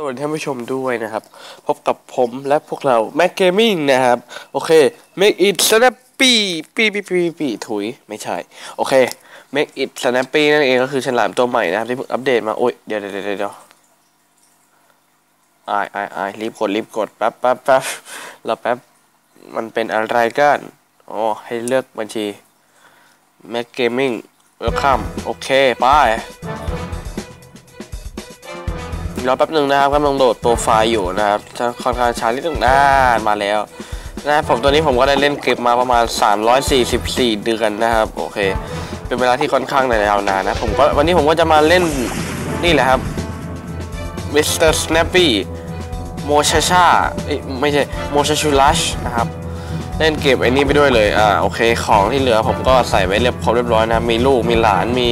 สวัสดีท่านผู้ชมด้วยนะครับ พบกับผมและพวกเรา Mac Gaming นะครับ โอเค Make it snappy ปีปีปีปีถุย ไม่ใช่ โอเค Make it snappy นั่นเองก็คือฉลามตัวใหม่นะครับ ที่เพิ่งอัปเดตมา โอ้ย เดี๋ยวเดี๋ยวเดี๋ยวเดี๋ยวอายอายอรีบกดรีบกด แป๊บแป๊บแป๊บรอแป๊บ มันเป็นอะไรกันอ๋อให้เลือกบัญชี Mac Gaming Welcome โอเค ไป รอแป๊บหนึ่งนะครับกำลังโหลดโปรไฟล์อยู่นะครับค่อนข้างช้านิดหนึงนามาแล้วนะผมตัวนี้ผมก็ได้เล่นเกมมาประมาณ 344 เดือนนะครับโอเค เป็นเวลาที่ค่อนข้างยาวนานนะผมก็วันนี้ผมก็จะมาเล่นนี่แหละครับ Mr. Snappy โมชาชาไม่ใช่โมชาชูลัชนะครับ เล่นเก็บไอ้นี่ไปด้วยเลยอ่าโอเคของที่เหลือผมก็ใส่ไว้เรียบครบเรียบร้อยนะมีลูกมีหลานมี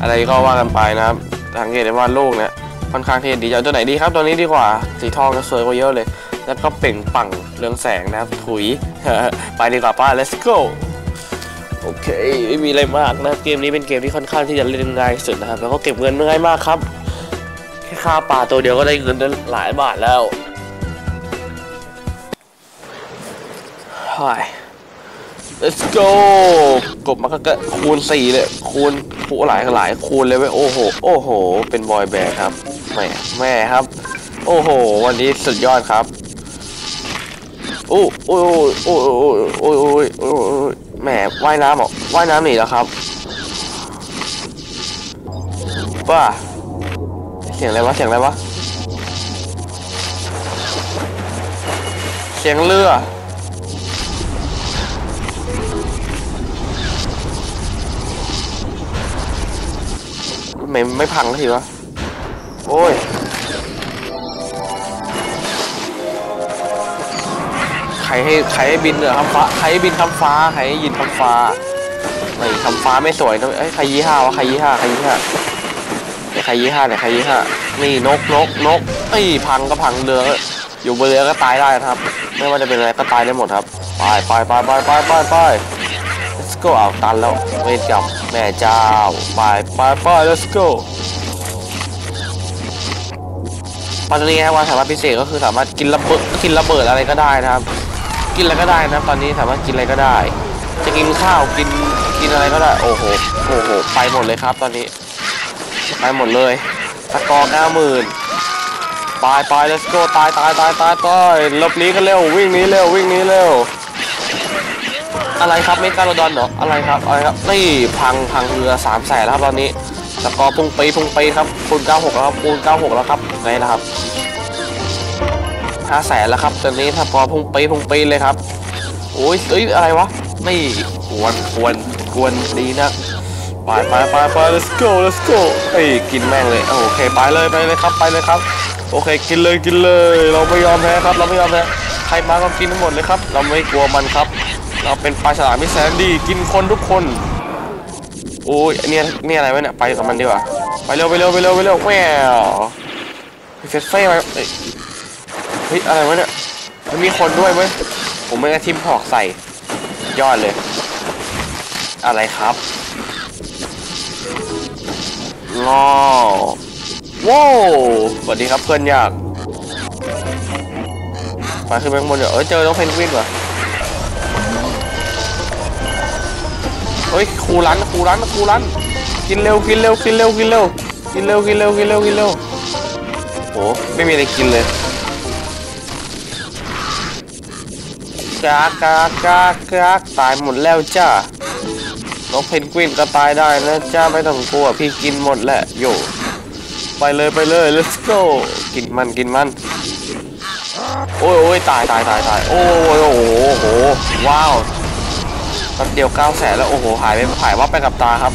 อะไรก็ว่ากันไปนะครับสังเกตได้ว่าลูกเนี่ย ค่อนข้างที่จะดีจะเอาตัวไหนดีครับตัวนี้ดีกว่าสีทองจะสวยกว่าเยอะเลย แล้วก็เปล่งปังเรืองแสงนะครับถุยไปดีกว่าป้า let's go โอเคไม่มีอะไรมากนะเกมนี้เป็นเกมที่ค่อนข้างที่จะเล่นง่ายสุดนะครับ แล้วก็เก็บเงินง่ายมากครับแค่ค่าปลาตัวเดียวก็ได้เงินได้หลายบาทแล้วไป let's go กบมันก็เกิดคูณสี่เลยคูณคูณหลายหลายคูณเลยเว้ยโอ้โห โอ้โห เป็นบอยแบนด์ครับ แม่แม่ครับ โอ้โห วันนี้สุดยอดครับโอ้โอ้โอ้โอ้โอ้โอ้โอ้แม่ว่ายน้ำหรอว่ายน้ำหนีแล้วครับป้าเสียงอะไรวะเสียงอะไรวะเสียงเรือไม่ไม่พังทีวะ โอ้ย ใครให้ใครให้บินเหนือคำฟ้า ใครให้บินคำฟ้า ใครให้ยินคำฟ้าไม่คำฟ้าไม่สวยนะเอ้ยใครยี่ห้าวะใครยี่ห้าใครยี่ห้าไหนใครยี่ห้าไหนใครยี่ห้านี่นกนกนกไอ้พังก็พังเรือกอยู่บนเรือก็ตายได้นะครับ ไม่ว่าจะเป็นอะไรก็ตายได้หมดครับ ไปไปไปไปไปไปไป let's go เอาตันแล้วเวทกับแม่เจ้า ไปไปไป let's go ตอนนี้ฮะว่าสามารถพิเศษก็คือสามารถกินระเบิดกินระเบิดอะไรก็ได้นะครับ กินอะไรก็ได้นะตอนนี้สามารถกินอะไรก็ได้ จะกินข้าวกินกินอะไรก็ได้โอ้โหโอ้โหไปหมดเลยครับตอนนี้ไปหมดเลยสกอร์เก้าหมื่นไปไป let's go ตายตายตายตายตายหลบหนีกันเร็ววิ่งนี้เร็ววิ่งนี้เร็วอะไรครับเมกาโดอนเหรออะไรครับอะไรครับนี่พังพังเรือสามแสนแล้วครับตอนนี้สกอร์พุ่งไปพุ่งไปครับคูณ96แล้วครับคูณ96แล้วครับไงนะครับ ห้าแสนแล้วครับ ตอนนี้สกอร์พุ่งไปพุ่งไปเลยครับโอ้ยเอ้ยอะไรวะนี่ควรควรควรดีนะไปไปไปไป let's go let's go เอ้ยกินแม่งเลยโอเคไปเลยไปเลยครับไปเลยครับ โอเคกินเลยกินเลย เราไม่ยอมแพ้ครับ เราไม่ยอมแพ้ใครมาก็กินทั้งหมดเลยครับ เราไม่กลัวมันครับ เราเป็นปลาฉลามที่แสนดีกินคนทุกคนโอ้ยเนี้ยเนี่ยอะไรวะเนี่ยไปกับมันดีกว่าไปเร็วไปเร็วไปเร็วไปเร็วแหววเฟสเฟ่ไป ฮ้ยอะไรวะเนี่ยมันมีคนด้วยไหมผมไม่กระทิมหอกใส่ยอดเลย อะไรครับงอว้าวสวัสดีครับเพื่อนยากมาขึ้นไปข้างบนเดี๋ยวเออเจอน้องเพนกวินว่ะเฮ้ยครูรันครูรันครูรันกินเร็วกินเร็วกินเร็วกินเร็วกินเร็วกินเร็วกินเร็วกินเร็วโอ้ไม่มีอะไรกินเลย กากากากากตายหมดแล้วจ้าน้องเพนกวินก็ตายได้นะจ้าไม่ต้องกลัวพี่กินหมดแหละโยไปเลยไปเลย let's go กินมันกินมันโอ้ยโอ้ยตายตายตายตายโอ้ยโอ้โหโหว้าวแป๊บเดียว9 0 0แสนแล้วโอ้โหหายไปหายว่าบไปกับตาครับ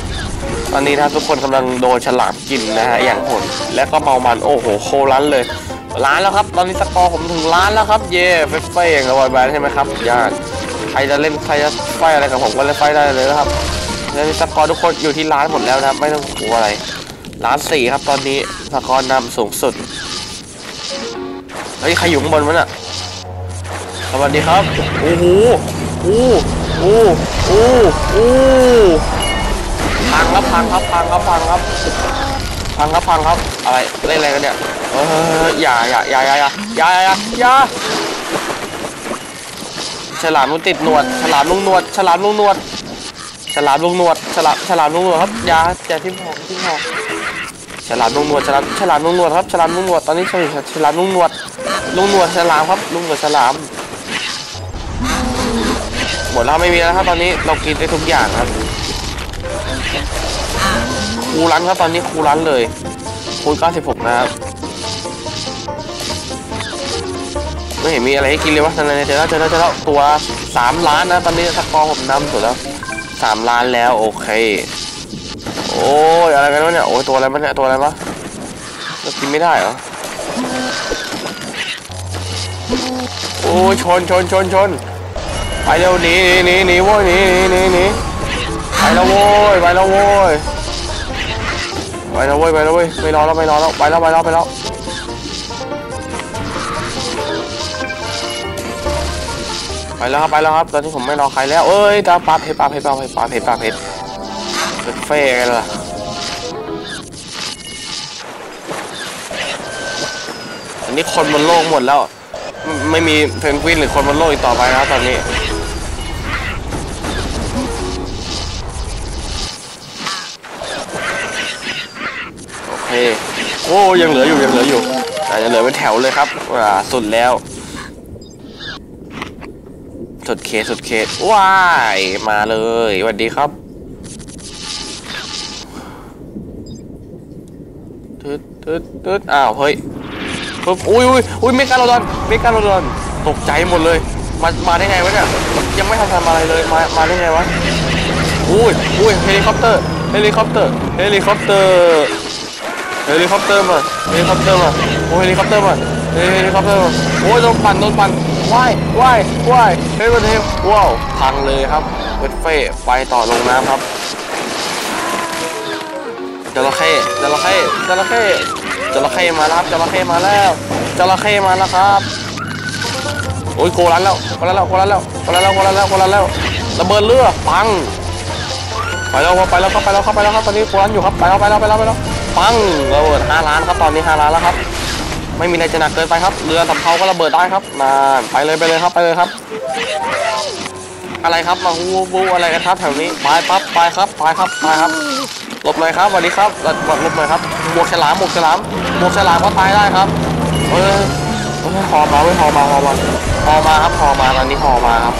ตอนนี้นะทุกคนกำลังโดนฉลามกินนะฮะอย่างโหดและก็เมามันโอ้โหโคล้านเลย ล้านแล้วครับ ตอนนี้สกอร์ผมถึงล้านแล้วครับ เย่เฟสเฟ่อย่างกับบอยแบนด์ใช่ไหมครับญาติใครจะเล่นใครจะไฟอะไรกับผมก็เล่นไฟได้เลยนะครับแล้วสกอร์ทุกคนอยู่ที่ล้านหมดแล้วนะครับ ไม่ต้องกลัวอะไรล้านสี่ครับตอนนี้สกอร์นำสูงสุดเฮ้ยใครอยู่ข้างบนวะน่ะสวัสดีครับโอ้โหโอ้โอ้โอ้โอ้พังครับพังครับพังครับพังครับพังครับพังครับอะไรเล่นอะไรกันเนี่ย อออย่าอย่าอย่าอย่าอย่าอย่าอย่าฉลามลุงติดหนวด ฉลามลุงหนวด ฉลามลุงหนวด ฉลามลุงหนวด ฉลามฉลามลุงหนวดครับอย่าอย่าทิ้งหอกทิ้งหอกฉลามลุงหนวดฉลามฉลามลุงหนวดครับฉลามลุงหนวดตอนนี้ฉลามฉลามลุงหนวดลุงหนวดฉลามครับลุงหนวดฉลามหมดแล้วไม่มีแล้วครับตอนนี้เรากินได้ทุกอย่างครับคูรันครับตอนนี้คูรันเลยคูณ96นะครับ ไม่เห็นมีอะไรให้กินเลยวะทางในเจอแล้วเจอแล้วเจอแล้วตัวสามล้านนะตอนนี้สกอร์ผมนำสุดแล้วสามล้านแล้วโอเค โอ้ยอะไรกันวะเนี่ยโอ้ยตัวอะไรมันเนี่ยตัวอะไรวะเรากินไม่ได้เหรอโอ้ยชนชนชนชนไปเร็วหนีหนีหนีโว้ยหนีหนีหนีหนีไปแล้วโว้ยไปแล้วโว้ยไปแล้วเว้ยไปแล้วเว้ยไม่รอแล้วไม่รอแล้วไปแล้วไปแล้วไปแล้ว ไปแล้วครับไปแล้วครับตอนนี้ผมไม่รอใครแล้วเอ้ยตาปาเพชรปาเพชรปาเพชรปาเพชรปาเพชรเป็นเฟ่กันล่ะอันนี้คนบนโลกหมดแล้ว ไม่ไม่มีเพนกวินหรือคนบนโลกอีกต่อไปนะตอนนี้โอเคโอ้ยังเหลืออยู่ยังเหลืออยู่แต่ยังเหลือเป็นแถวเลยครับอ่าสุดแล้ว สุดเคสสุดเคสว้ายมาเลยสวัสดีครับตึ๊ดตึ๊ดตึ๊ดอ้าวเฮ้ยปึ๊บอุ้ยอุ้ยอุ้ยเมกาโลดอนเมกาโลดอนตกใจหมดเลยมามาได้ไงวะเนี่ยยังไม่ทันทำอะไรเลยมามาได้ไงวะอุ้ยอุ้ยเฮลิคอปเตอร์เฮลิคอปเตอร์เฮลิคอปเตอร์เฮลิคอปเตอร์มาเฮลิคอปเตอร์มาโอ้เฮลิคอปเตอร์มาเฮลิคอปเตอร์มาโอ้ยโดนปั่นโดนปั่น ว่ายว่ายว่ายเฮ้ยวันเทมว้าวพังเลยครับเวทเฟ่ไปต่อลงน้ำครับจระเข้จระเข้จระเข้จระเข้มาแล้วครับจระเข้มาแล้วจระเข้มาแล้วครับโอ้ยโกลันแล้วโกลันแล้วโกลันแล้วโกลันแล้วโกลันแล้วโกลันแล้วระเบิดเรือปังไปแล้วครับไปแล้วครับไปแล้วครับไปแล้วครับตอนนี้โกลันอยู่ครับไปแล้วไปแล้วไปแล้วไปแล้วปังระเบิดห้าล้านครับตอนนี้ห้าล้านแล้วครับ ไม่มีอะไรจะหนักเกินไปครับ เรือสำเภาก็ระเบิดได้ครับนานไปเลยไปเลยครับไปเลยครับ อะไรครับมาฮูบูอะไรกันครับแถวนี้ไปปั๊บไปครับไปครับไปครับหลบหน่อยครับสวัสดีครับหลบหลบหน่อยครับหมวกฉลามหมวกฉลามหมวกฉลามก็ตายได้ครับเออเออหอมาไม่หอมาหอมาหอมาครับหอมาตอนนี้หอมาครับ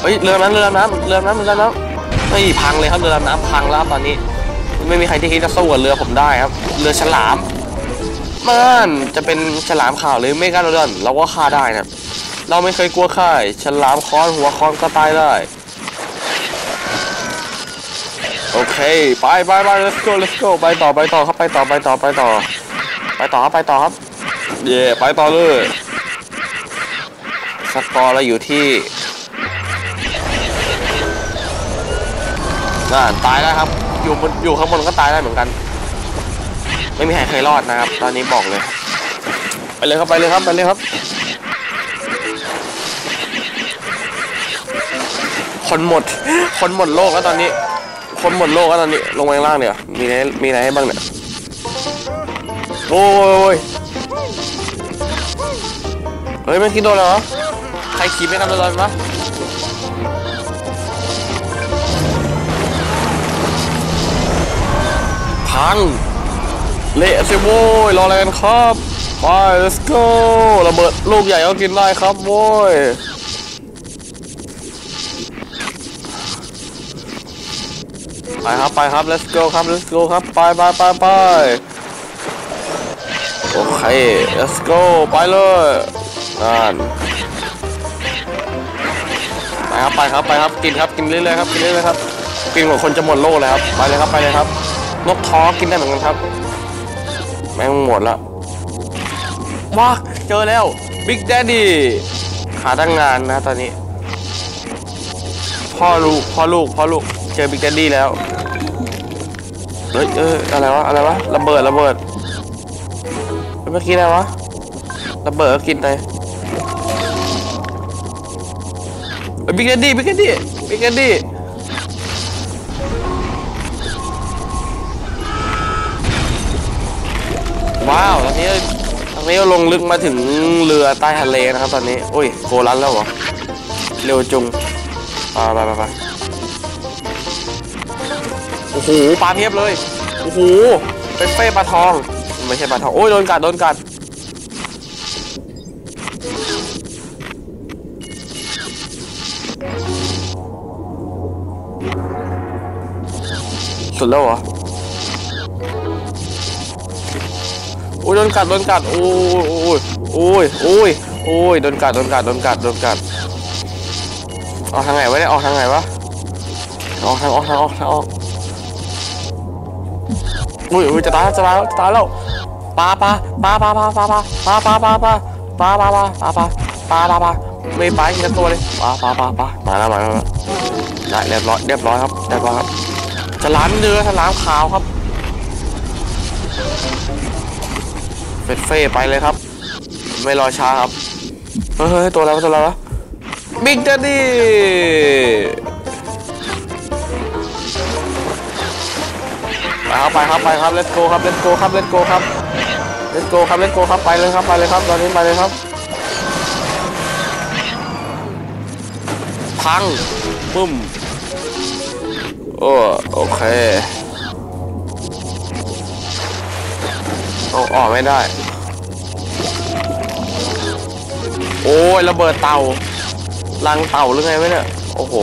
เฮ้ยเรือน้ำเรือน้ำเรือน้ำเรือน้ำเฮ้ยพังเลยครับเรือน้ำพังแล้วตอนนี้ ไม่มีใครที่คิดจะสู้กับเรือผมได้ครับ เรือฉลามมันจะเป็นฉลามขาวหรือเมกาโดดอนเราก็ฆ่าได้นะเราไม่เคยกลัวใครฉลามค้อนหัวค้อนก็ตายได้โอเค ไปไปไป let's go let's go ไปต่อไปต่อครับไปต่อไปต่อไปต่อ ไปต่อครับไปต่อครับ เย่ไปต่อเลยสกอร์เราอยู่ที่น่าตายแล้วครับ อยู่บนอยู่ข้างบนก็ตายได้เหมือนกัน ไม่มีใครเคยรอดนะครับ ตอนนี้บอกเลย ไปเลยครับไปเลยครับไปเลยครับ คนหมด คนหมดโลกแล้วตอนนี้ คนหมดโลกแล้วตอนนี้ ลงไปข้างล่างเนี่ยมีอะไรมีอะไรให้บ้างเนี่ยโอ้ยเฮ้ยมันกินโดนเหรอใครขี่ไม่กันโดนวะ พัง เละสิโว้ยรออะไรกันครับไป let's go ระเบิดลูกใหญ่ก็กินได้ครับโว้ยไปครับไปครับ let's go ครับ let's go ครับไปไปไปไปโอเค let's go ไปเลยนั่นไปครับไปครับไปครับกินครับกินเรื่อยๆครับกินเรื่อยๆครับกินกว่าคนจะหมดโลกเลยครับไปเลยครับไปเลยครับ นกท้อกินได้เหมือนกันครับ แม่งหมดละว้าเจอแล้ว Big Daddy หาตั้งงานนะตอนนี้ พ่อลูกพ่อลูกพ่อลูกเจอ Big Daddy แล้วเฮ้ยเอออะไรวะอะไรวะระเบิดระเบิดเมื่อกี้อะไรวะระเบิดก็กินไปบิ๊กแดดดี้บิ๊กแดดดี้บิ๊กแดดดี้ ว้าวตอนนี้ตอนนี้เราลงลึกมาถึงเรือใต้ทะเลนะครับ ตอนนี้อุ้ยโกลันแล้วเหรอเร็วจุงไปไปไปไปโอ้โหปลาเพียบเลยโอ้โหเป็นเป้ปลาทอง ไม่ใช่ปลาทองโอ้ยโดนกัดโดนกัดสุดแล้วเหรอ อ้ยโดนกัดโดนกัดโอ้ยโอ้ยโอ้ยโอ้ยโดนกัดโดนกัดโดนกัดโดนกัดออกทางไหนวะเนี่ยออกทางไหนวะออกทางออกทางออกทางออกอุ้ยอุ้ยจะตายจะตายจะตายแล้วปลาปลาปลาปลาปลาปลาปลาปลาปลาปลาปลาปลาปลาปลาปลาปลาปลาปลาปลาไม่ปลาอีกตัวเลยปลาปลาปลาปลามาแล้วมาแล้วมาแล้วได้เรียบร้อยเรียบร้อยครับเรียบร้อยครับฉลามเนื้อฉลามขาวครับ เฟดเฟ่ไปเลยครับ ไม่รอช้าครับ เฮ้ยตัวอะไรวะตัวอะไรวะบิ๊ก d ด d ดี้ไปครับไปครับไปครับ let's go ครับ let's go ครับ let's go ครับ let's go ครับ let's go ครับไปเลยครับไปเลยครับตอนนี้ไปเลยครับ พังปุ้มโอ้โอเค เอาออกไม่ได้ โอ้ยระเบิดเต่าลังเต่าหรือไงวะเนี่ย โอ้โห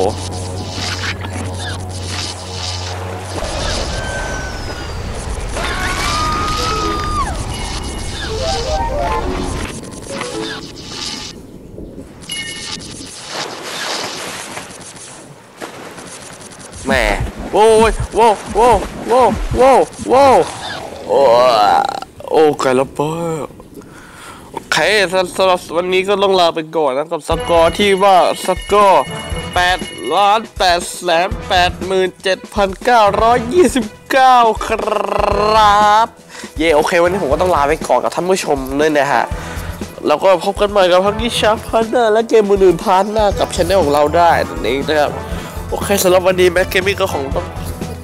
แหมโว้ยโว้โว้โว้โว้โว้โอ้ โอ้ไก่ละเบ้อโอเคสำหรับวันนี้ก็ต้องลาไปก่อนนะกับสกอร์ที่ว่าสกอร์8ล้าน8แสน8หมื่น7,929ครับ เย่โอเค วันนี้ผมก็ต้องลาไปก่อนกับท่านผู้ชมด้วยนะฮะแล้วก็พบกันใหม่กับพักกี้ชาร์พาร์เนอร์และเกมอื่นๆพาร์ทหน้ากับช anel ของเราได้นั่นเองนะครับ โอเคสำหรับวันนี้แม็กเกมมิ่งก็คงต้อง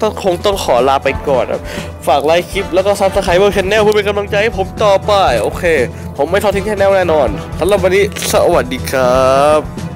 ต้องคงต้องขอลาไปก่อนครับฝากไลค์คลิปแล้วก็ซับสไครต์บนชนแนลเพื่อเป็นกำลังใจให้ผมต่อไป โอเค ผมไม่ทอดทิ้งช anel แน่นอนสำหรับวันนี้สวัสดีครับ